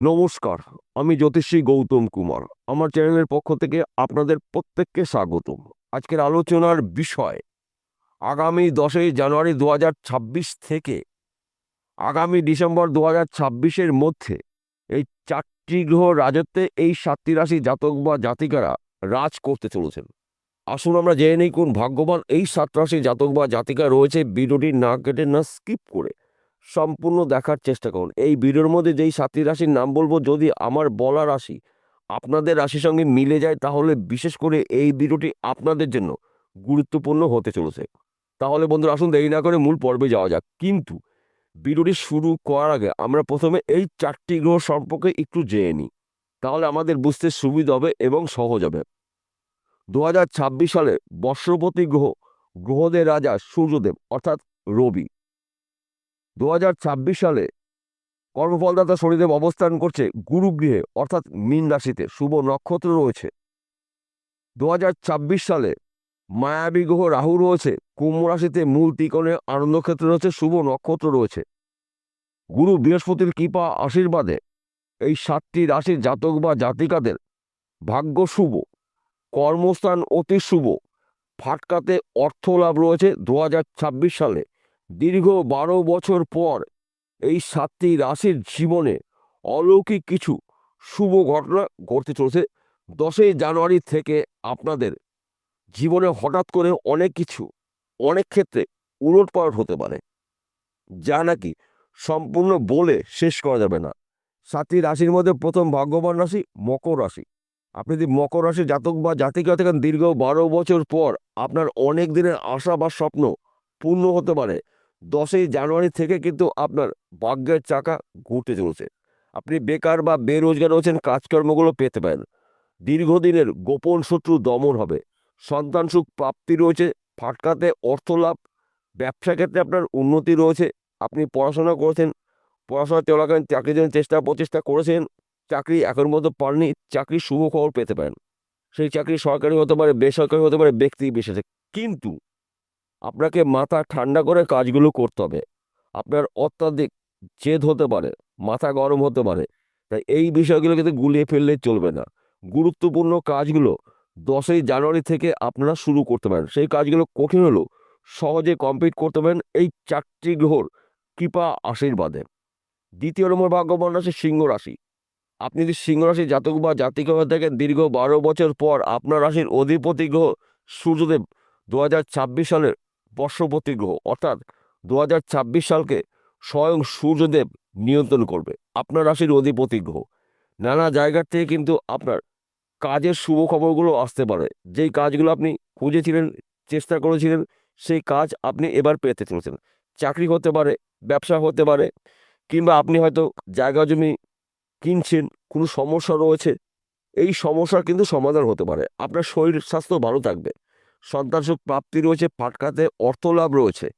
নমস্কার, আমি জ্যোতিষী গৌতম কুমার। আমার চ্যানেলের পক্ষ থেকে আপনাদের প্রত্যেককে স্বাগতম। আজকের আলোচনার বিষয়, আগামী দশই জানুয়ারি দু হাজার ছাব্বিশ থেকে, আগামী ডিসেম্বর দু হাজার মধ্যে এই চারটি গ্রহ রাজত্বে এই সাতটি রাশি জাতক বা জাতিকারা রাজ করতে চলেছেন। আসুন আমরা জেনে নেই কোন ভাগ্যবান এই সাত রাশি জাতক বা জাতিকা রয়েছে। ভিডিওটি না কেটে না স্কিপ করে সম্পূর্ণ দেখার চেষ্টা করুন। এই ভিডিওর মধ্যে যেই সাতটি রাশির নাম বলব, যদি আমার বলা রাশি আপনাদের রাশির সঙ্গে মিলে যায়, তাহলে বিশেষ করে এই ভিডিওটি আপনাদের জন্য গুরুত্বপূর্ণ হতে চলেছে। তাহলে বন্ধুরা, আসুন দেরি না করে মূল পর্বে যাওয়া যাক। কিন্তু ভিডিওটি শুরু করার আগে আমরা প্রথমে এই চারটি গ্রহ সম্পর্কে একটু জেনে নিই। তাহলে আমাদের বুঝতে সুবিধা হবে এবং সহজ হবে। দু হাজার ছাব্বিশ সালে বর্ষপতি গ্রহ, গ্রহদের রাজা সূর্যদেব, অর্থাৎ রবি। দু হাজার ছাব্বিশ সালে কর্মফলদাতা শনিদেব অবস্থান করছে গুরুগৃহে, অর্থাৎ মীন রাশিতে। শুভ নক্ষত্র রয়েছে। দু হাজার ছাব্বিশ সালে মায়াবী গ্রহ রাহু রয়েছে। কুম্ভ রাশিতে মূল ত্রিকোণে আনন্দক্ষেত্র রয়েছে, শুভ নক্ষত্র রয়েছে। গুরু বৃহস্পতির কৃপা আশীর্বাদে এই সাতটি রাশির জাতক বা জাতিকাদের ভাগ্য শুভ, কর্মস্থান অতি শুভ। ফাটকাতে অর্থ লাভ রয়েছে দু হাজার ছাব্বিশ সালে। দীর্ঘ বারো বছর পর এই সাতটি রাশির জীবনে অলৌকিক কিছু শুভ ঘটনা ঘটতে চলেছে। দশই জানুয়ারি থেকে আপনাদের জীবনে হঠাৎ করে অনেক কিছু, অনেক ক্ষেত্রে উলটপালট হতে পারে, যা নাকি সম্পূর্ণ বলে শেষ করা যাবে না। সাতটি রাশির মধ্যে প্রথম ভাগ্যবান রাশি মকর রাশি। আপনি যদি মকর রাশি জাতক বা জাতিকা থাকেন, দীর্ঘ বারো বছর পর আপনার অনেক দিনের আশা বা স্বপ্ন পূর্ণ হতে পারে। দশই জানুয়ারি থেকে কিন্তু আপনার ভাগ্যের চাকা ঘুরতে চলছে। আপনি বেকার বা বেরোজগার রয়েছেন, কাজকর্মগুলো পেতে পারেন। দীর্ঘদিনের গোপন শত্রু দমন হবে। সন্তান সুখ প্রাপ্তি রয়েছে, ফাটকাতে অর্থ লাভ, ব্যবসা ক্ষেত্রে আপনার উন্নতি রয়েছে, আপনি পড়াশোনা করেছেন, পড়াশোনা চলাকালীন চাকরির জন্য চেষ্টা প্রচেষ্টা করেছেন, চাকরি এখন মতো পাননি চাকরির শুভ খবর পেতে পারেন। সেই চাকরি সরকারি হতে পারে, বেসরকারি হতে পারে ব্যক্তি বিশেষে কিন্তু আপনাকে মাথা ঠান্ডা করে কাজগুলো করতে হবে। আপনার অত্যাধিক জেদ হতে পারে, মাথা গরম হতে পারে। তাই এই বিষয়গুলো কিন্তু গুলিয়ে ফেললে চলবে না। গুরুত্বপূর্ণ কাজগুলো দশই জানুয়ারি থেকে আপনারা শুরু করতে পারেন। সেই কাজগুলো কঠিন হলেও সহজে কমপ্লিট করতে পারেন। এই চারটি গ্রহর কৃপা আশীর্বাদে। দ্বিতীয় নম্বর ভাগ্যবান রাশি সিংহ রাশি। আপনি যদি সিংহ রাশি জাতক বা জাতিকা থাকেন, দীর্ঘ বারো বছর পর আপনার রাশির অধিপতি গ্রহ সূর্যদেব। দু হাজার ছাব্বিশ সালের বর্ষপতি গ্রহ, অর্থাৎ দু হাজার ছাব্বিশ সালকে স্বয়ং সূর্যদেব নিয়ন্ত্রণ করবে, আপনার রাশির অধিপতি গ্রহ। নানা জায়গার থেকে কিন্তু আপনার কাজের শুভ খবরগুলো আসতে পারে। যেই কাজগুলো আপনি খুঁজেছিলেন, চেষ্টা করেছিলেন, সেই কাজ আপনি এবার পেতে চলেছেন। চাকরি হতে পারে, ব্যবসা হতে পারে, কিংবা আপনি হয়তো জায়গা জমি কিনছেন, কোনো সমস্যা রয়েছে, এই সমস্যার কিন্তু সমাধান হতে পারে। আপনার শরীর স্বাস্থ্য ভালো থাকবে। সন্তান সুখ প্রাপ্তি রয়েছে, ফাটকাতে অর্থ লাভ রয়েছে।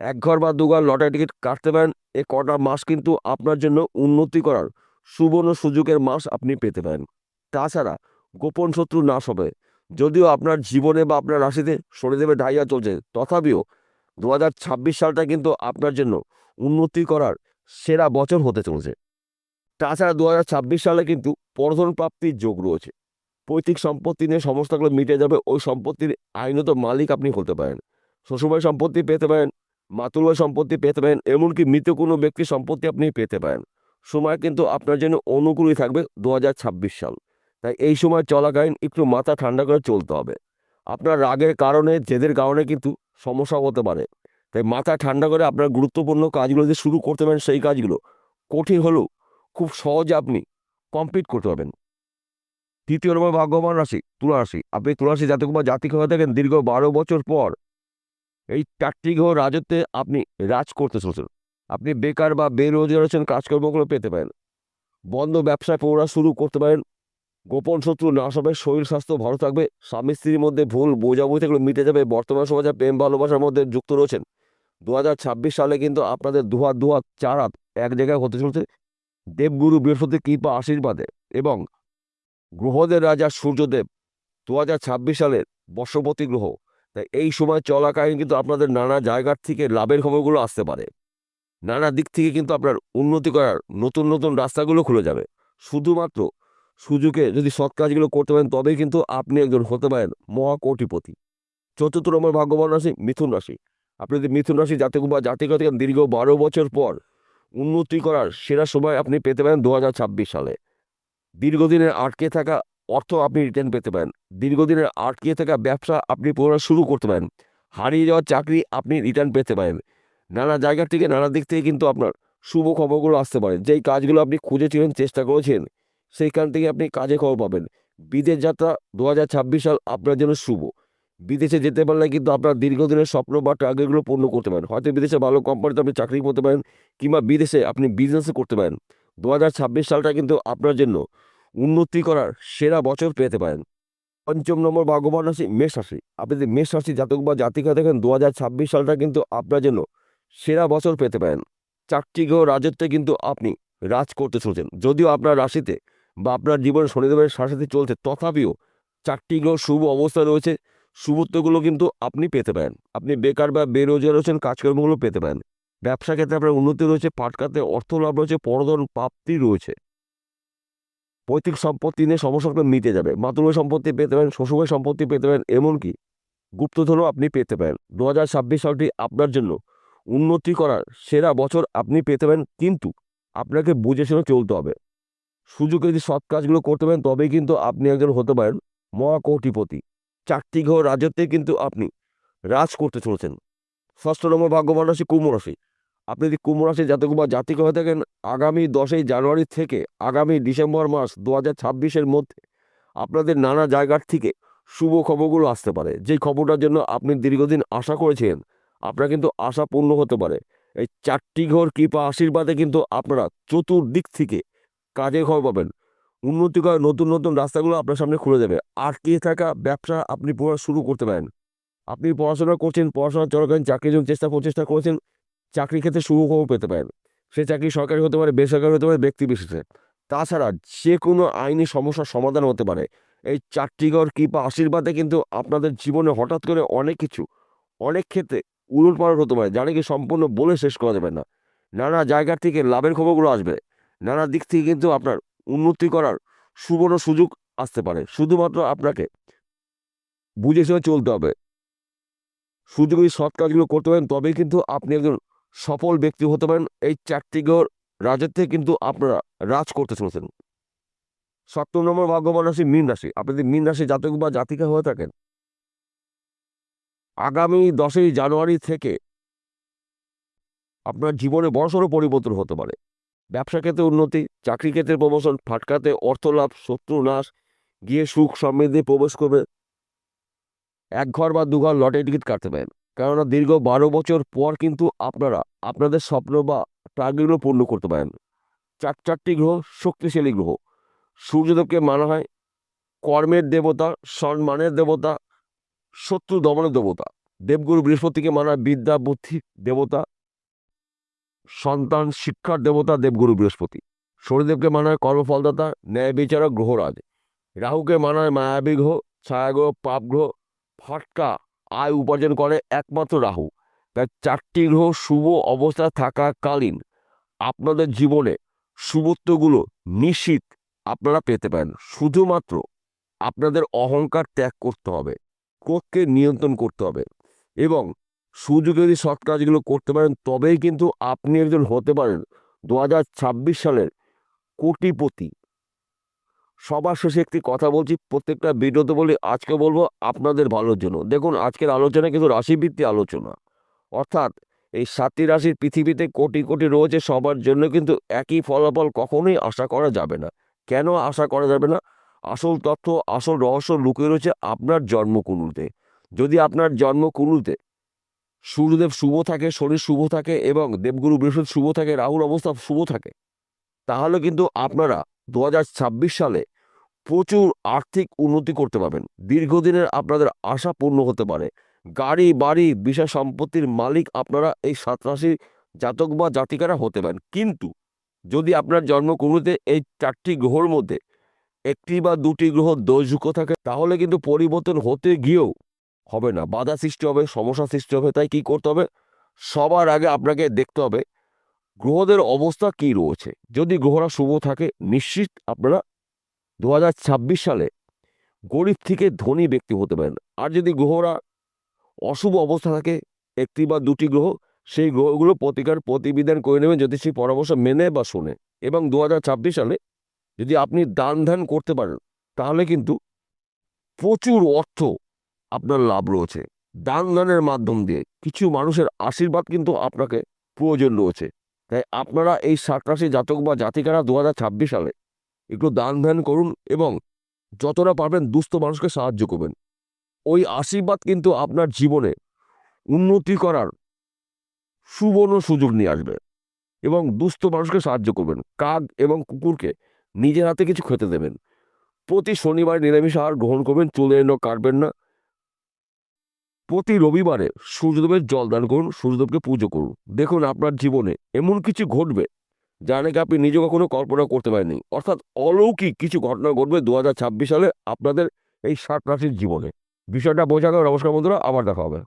এক ঘর বা দুঘর লটারি টিকিট কাটতে পারেন, এ কটা মাস কিন্তু আপনার জন্য উন্নতি করার সুবর্ণ সুযোগের মাস আপনি পেতে পারেন। তাছাড়া গোপন শত্রু নাশ হবে। যদিও আপনার জীবনে বা আপনার রাশিতে শনিদেবের ঢাইয়া চলছে, তথাপিও দু হাজার ছাব্বিশ সালটা কিন্তু আপনার জন্য উন্নতি করার সেরা বছর হতে চলেছে। তাছাড়া দুহাজার ছাব্বিশ সালে কিন্তু পরধন প্রাপ্তির যোগ রয়েছে। পৈতৃক সম্পত্তি নিয়ে সমস্যাগুলো মিটে যাবে। ওই সম্পত্তির আইনত মালিক আপনি হতে পারেন। শ্বশুরবাড়ির সম্পত্তি পেতে পারেন, মাতুলবাড়ির সম্পত্তি পেতে পারেন, এমনকি মৃত কোনো ব্যক্তির সম্পত্তি আপনি পেতে পারেন। সময় কিন্তু আপনার জন্য অনুকূলই থাকবে দু হাজার ছাব্বিশ সাল। তাই এই সময় চলাকালীন একটু মাথা ঠান্ডা করে চলতে হবে। আপনার রাগের কারণে, জেদের কারণে কিন্তু সমস্যা হতে পারে। তাই মাথা ঠান্ডা করে আপনার গুরুত্বপূর্ণ কাজগুলো যে শুরু করতে পারেন, সেই কাজগুলো কঠিন হলেও খুব সহজে আপনি কমপ্লিট করতে পারবেন। তৃতীয় নম্বর ভাগ্যবান রাশি তুলা রাশি আপনি তুলা রাশি জাতক বা জাতিক হয়ে থাকেন দীর্ঘ বারো বছর পর। এই চারটি গ্রহ রাজত্বে আপনি রাজ করতে চলছেন। আপনি বেকার বা বেরোজগার আছেন কাজকর্মগুলো পেতে পারেন। বন্ধ ব্যবসায় পড়া শুরু করতে পারেন। গোপন শত্রু নাশ হবে শরীর, স্বাস্থ্য ভালো থাকবে। স্বামী, স্ত্রীর মধ্যে ভুল বোঝাবুঝি থাকলে মিটে যাবে। বর্তমান সমাজে প্রেম, ভালোবাসার মধ্যে যুক্ত রয়েছেন। দু হাজার ছাব্বিশ সালে কিন্তু আপনাদের দুহাত দুহাত, চার হাত এক জায়গায় হতে চলছে। দেবগুরু বৃহস্পতি কৃপা আশীর্বাদে এবং গ্রহদের রাজা সূর্যদেব দু হাজার ছাব্বিশ সালের বর্ষপতি গ্রহ। তাই এই সময় চলাকালীন কিন্তু আপনাদের নানা জায়গার থেকে লাভের খবরগুলো আসতে পারে। নানা দিক থেকে কিন্তু আপনার উন্নতি করার নতুন নতুন রাস্তাগুলো খুলে যাবে। শুধুমাত্র সুযোগে যদি সৎ কাজগুলো করতে পারেন, তবেই কিন্তু আপনি একজন হতে পারেন মহাকোটিপতি। চতুর্থ নম্বর ভাগ্যবান রাশি মিথুন রাশি। আপনি যদি মিথুন রাশি জাতক বা জাতিকা থেকে দীর্ঘ বারো বছর পর উন্নতি করার সেরা সময় আপনি পেতে পারেন দু হাজার ছাব্বিশ সালে। দীর্ঘদিনের আটকে থাকা অর্থ আপনি রিটার্ন পেতে পারেন। দীর্ঘদিনের আটকে থাকা ব্যবসা আপনি পুনরায় শুরু করতে পারেন। হারিয়ে যাওয়া চাকরি আপনি রিটার্ন পেতে পারেন। নানা জায়গা থেকে নানা দিক থেকে কিন্তু আপনার শুভ খবরগুলো আসতে পারে। যেই কাজগুলো আপনি খুঁজেছিলেন, চেষ্টা করেছেন সেইখান থেকে আপনি কাজে খবর পাবেন। বিদেশ যাত্রা দু হাজার ছাব্বিশ সাল আপনার জন্য শুভ। বিদেশে যেতে পারলে কিন্তু আপনার দীর্ঘদিনের স্বপ্ন বা টার্গেটগুলো পূর্ণ করতে পারেন। হয়তো বিদেশে ভালো কোম্পানিতে আপনি চাকরি করতে পারেন কিংবা বিদেশে আপনি বিজনেসও করতে পারেন। দু হাজার ছাব্বিশ সালটা কিন্তু আপনার জন্য উন্নতি করার সেরা বছর পেতে পারেন। পঞ্চম নম্বর ভাগ্যবান রাশি মেষ রাশি। আপনি যদি মেষ রাশি জাতক বা জাতিকা দেখেন, দু হাজার ছাব্বিশ সালটা কিন্তু আপনার জন্য সেরা বছর পেতে পারেন। চারটি গ্রহ রাজত্বে কিন্তু আপনি রাজ করতে চলছেন। যদিও আপনার রাশিতে বা আপনার জীবনে শনিদেবের সাথে চলছে, তথাপিও চারটি গ্রহ শুভ অবস্থা রয়েছে। শুভত্বগুলো কিন্তু আপনি পেতে পারেন। আপনি বেকার বা বেরোজগার রয়েছেন কাজকর্মগুলো পেতে পারেন। ব্যবসা ক্ষেত্রে আপনার উন্নতি রয়েছে পাটকাতে অর্থ লাভ রয়েছে, পরধন প্রাপ্তি রয়েছে। পৈতৃক সম্পত্তি নিয়ে সমস্যাগুলো মিটে যাবে। মাতৃভাই সম্পত্তি পেতে পারেন শ্বশুরভাই সম্পত্তি পেতে পারেন, এমনকি গুপ্তধনও আপনি পেতে পারেন। দু হাজার ছাব্বিশ সালটি আপনার জন্য উন্নতি করার সেরা বছর আপনি পেতে পারেন, কিন্তু আপনাকে বুঝে শুনে চলতে হবে। সুযোগে যদি সৎ কাজগুলো করতে পারেন, তবেই কিন্তু আপনি একজন হতে পারেন মহাকোটিপতি। চারটি গ্রহ রাজত্বে কিন্তু আপনি রাজ করতে চলেছেন। ষষ্ঠ নম্বর ভাগ্যবান রাশি, কুম্ভ রাশি। আপনি যদি কুম্ভ রাশি জাতক বা জাতিক হয়ে থাকেন, আগামী দশই জানুয়ারি থেকে আগামী ডিসেম্বর মাস দু হাজার মধ্যে আপনাদের নানা জায়গার থেকে শুভ খবরগুলো আসতে পারে। যেই খবরটার জন্য আপনি দীর্ঘদিন আশা করেছেন, আপনার কিন্তু আশা পূর্ণ হতে পারে। এই চারটি ঘর কৃপা আশীর্বাদে কিন্তু আপনারা চতুর্দিক থেকে কাজে খবর পাবেন। উন্নতি করার নতুন নতুন রাস্তাগুলো আপনার সামনে খুলে দেবে। আটকে থাকা ব্যবসা আপনি পুরো শুরু করতে পারেন। আপনি পড়াশোনা করছেন, পড়াশোনা চলাকালীন চাকরির জন্য চেষ্টা প্রচেষ্টা করেছেন চাকরি ক্ষেত্রে শুভ খবর পেতে পারেন সে চাকরি সরকারি হতে পারে, বেসরকারি হতে পারে, ব্যক্তি বিশেষে। তাছাড়া যে কোনো আইনি সমস্যার সমাধান হতে পারে। এই চারটি ঘর কৃপা আশীর্বাদে কিন্তু আপনাদের জীবনে হঠাৎ করে অনেক কিছু, অনেক ক্ষেত্রে উলট পালট হতে পারে যা নাকি সম্পূর্ণ বলে শেষ করা যাবে না। নানা জায়গার থেকে লাভের খবরগুলো আসবে। নানা দিক থেকে কিন্তু আপনার উন্নতি করার সুবর্ণ সুযোগ আসতে পারে। শুধুমাত্র আপনাকে বুঝে চলতে হবে। যদি সৎ কাজগুলো করতে পারেন, তবেই কিন্তু আপনি একজন সফল ব্যক্তি হতে পারেন, এই চারটি গ্রহ রাজত্বে কিন্তু আপনারা রাজ করতে চলেছেন। সপ্তম নম্বর ভাগ্যবান রাশি মীন রাশি। আপনি যদি মীন রাশি জাতক বা জাতিকা হয়ে থাকেন, আগামী দশই জানুয়ারি থেকে আপনার জীবনে বড়সড় পরিবর্তন হতে পারে। ব্যবসা ক্ষেত্রে উন্নতি, চাকরি ক্ষেত্রে প্রমোশন ফাটকাতে অর্থ লাভ, শত্রু নাশ, গিয়ে সুখ সমৃদ্ধি প্রবেশ করবে। এক ঘর বা দু ঘর লটারি টিকিট কাটতে পারেন। কেননা দীর্ঘ বারো বছর পর কিন্তু আপনারা, আপনাদের স্বপ্ন বা টার্গেটগুলো পূর্ণ করতে পারেন। চার, চারটি গ্রহ শক্তিশালী গ্রহ। সূর্যদেবকে মানা হয় কর্মের দেবতা, সম্মানের দেবতা, শত্রু দমনের দেবতা। দেবগুরু বৃহস্পতিকে মানা বিদ্যা, বুদ্ধি দেবতা, সন্তান শিক্ষার দেবতা দেবগুরু বৃহস্পতি। শনিদেবকে মানা হয় কর্মফলদাতা, ন্যায় বিচারক, গ্রহরাজ। রাহুকে মানা হয় মায়াবী গ্রহ, ছায়াগ্রহ পাপ গ্রহ ফটকা। আয় উপার্জন করে একমাত্র রাহু। তাই চারটি গ্রহ শুভ অবস্থা থাকাকালীন আপনাদের জীবনে শুভত্বগুলো নিশ্চিত আপনারা পেতে পারেন। শুধুমাত্র আপনাদের অহংকার ত্যাগ করতে হবে, ক্রোধকে নিয়ন্ত্রণ করতে হবে এবং সুযোগে যদি সৎ কাজগুলো করতে পারেন, তবেই কিন্তু আপনি একজন হতে পারেন। দু হাজার ছাব্বিশ সালের কোটিপতি সবার শেষে একটি কথা বলছি, প্রত্যেকটা ভিডিওতে বলি, আজকে বলব আপনাদের ভালোর জন্য। দেখুন, আজকের আলোচনা কিন্তু রাশিভিত্তিক আলোচনা। অর্থাৎ এই সাতটি রাশির পৃথিবীতে কোটি কোটি রয়েছে, সবার জন্য কিন্তু একই ফলাফল কখনোই আশা করা যাবে না। কেন আশা করা যাবে না? আসল তথ্য, আসল রহস্য লুকিয়ে রয়েছে আপনার জন্মকুণ্ডুতে যদি আপনার জন্মকুণ্ডুতে সূর্যদেব শুভ থাকে শরীর শুভ থাকে এবং দেবগুরু বৃহস্পতি শুভ থাকে রাহুল অবস্থা শুভ থাকে, তাহলে কিন্তু আপনারা দু হাজার ছাব্বিশ সালে প্রচুর আর্থিক উন্নতি করতে পারবেন। দীর্ঘদিনের আপনাদের আশা পূর্ণ হতে পারে। গাড়ি, বাড়ি, বিষয় সম্পত্তির মালিক আপনারা এই সাত রাশির জাতক বা জাতিকারা হতে পারেন। কিন্তু যদি আপনার জন্মকুণ্ডুতে এই চারটি গ্রহর মধ্যে একটি বা দুটি গ্রহ দোষযুক্ত থাকে, তাহলে কিন্তু পরিবর্তন হতে গিয়েও হবে না। বাধা সৃষ্টি হবে, সমস্যা সৃষ্টি হবে। তাই কি করতে হবে? সবার আগে আপনাকে দেখতে হবে গ্রহদের অবস্থা কি রয়েছে। যদি গ্রহরা শুভ থাকে, নিশ্চিত আপনারা দু হাজার ছাব্বিশ সালে গরিব থেকে ধনী ব্যক্তি হতে পারেন। আর যদি গ্রহরা অশুভ অবস্থা থাকে, একটি বা দুটি গ্রহ, সেই গ্রহগুলো প্রতিকার প্রতিবিধান করে নেবেন যদি সেই পরামর্শ মেনে বা শোনে। এবং দু হাজার ছাব্বিশ সালে যদি আপনি দান ধ্যান করতে পারেন, তাহলে কিন্তু প্রচুর অর্থ আপনার লাভ রয়েছে। দান দানের মাধ্যম দিয়ে কিছু মানুষের আশীর্বাদ কিন্তু আপনাকে প্রয়োজন রয়েছে। তাই আপনারা এই ষাট রাশি জাতক বা জাতিকারা দু হাজার ছাব্বিশ সালে একটু দান ধ্যান করুন এবং যতটা পারবেন দুস্থ মানুষকে সাহায্য করবেন। ওই আশীর্বাদ কিন্তু আপনার জীবনে উন্নতি করার সুবর্ণ সুযোগ নিয়ে আসবে এবং দুস্থ মানুষকে সাহায্য করবেন। কাক এবং কুকুরকে নিজের হাতে কিছু খেতে দেবেন। প্রতি শনিবার নিরামিষ আহার গ্রহণ করবেন চুলে এনে কাটবেন না। প্রতি রবিবারে সূর্যদেবের জল দান করুন, সূর্যদেবকে পুজো করুন। দেখুন আপনার জীবনে এমন কিছু ঘটবে যা নাকি আপনি নিজে কখনো কল্পনা করতে পারেননি? অর্থাৎ অলৌকিক কিছু ঘটনা ঘটবে দু হাজার ছাব্বিশ সালে আপনাদের এই ষাট রাশির জীবনে। বিষয়টা বোঝা গেল। নমস্কার বন্ধুরা, আবার দেখা হবে।